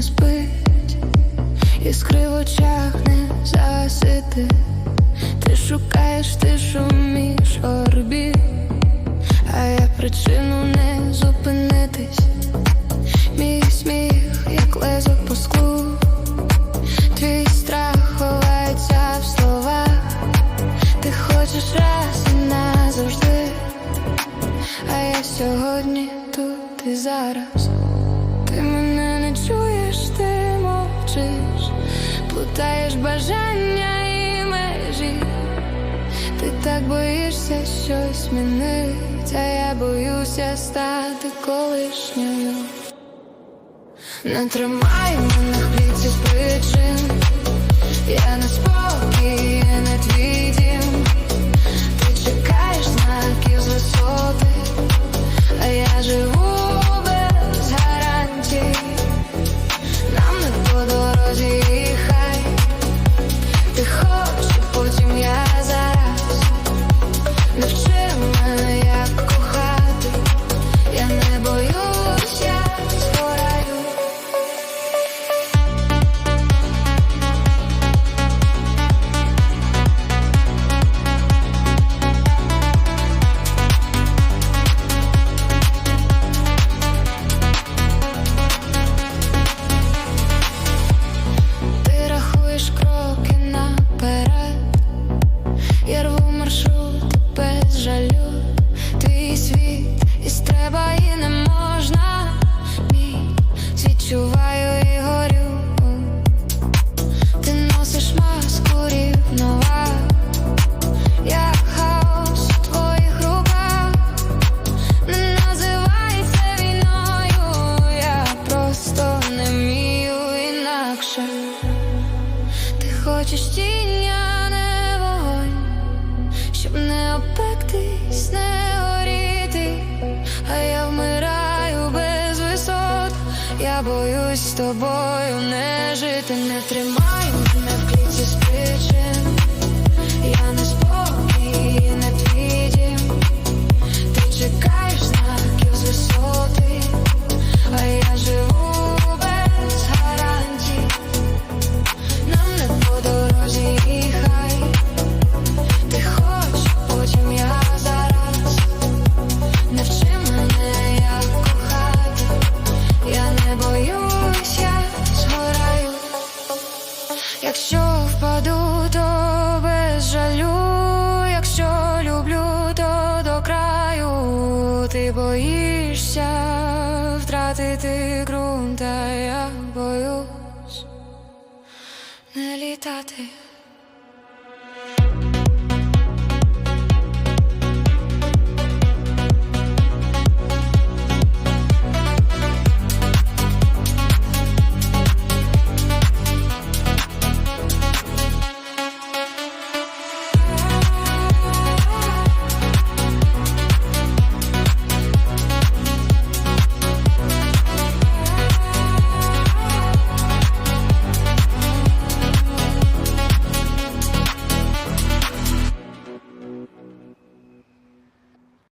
не спить, іскри в очах не засити. Ти шукаєш тишу між орбіт, а я причину не зупинитись. Мій сміх, як лезо по склу, твій страх ховається в словах. Ти хочеш раз і назавжди, а я сьогодні тут і зараз. Ти мене ти мовчиш, плутаєш бажання і межі. Ти так боїшся щось змінить, а я боюся стати колишньою. Не тримай мене в клітці причин, я не спокій, не твій дім. Ти чекаєш знаків з висоти, а я живу хочеш тінь, а не вогонь, щоб не опектись, не горіти, а я вмираю без висот. Я боюсь з тобою не жити, не тримай Якщо впаду, то без жалю. Якщо люблю, то до краю. Ти боїшся втратити ґрунт, а я боюсь не літати.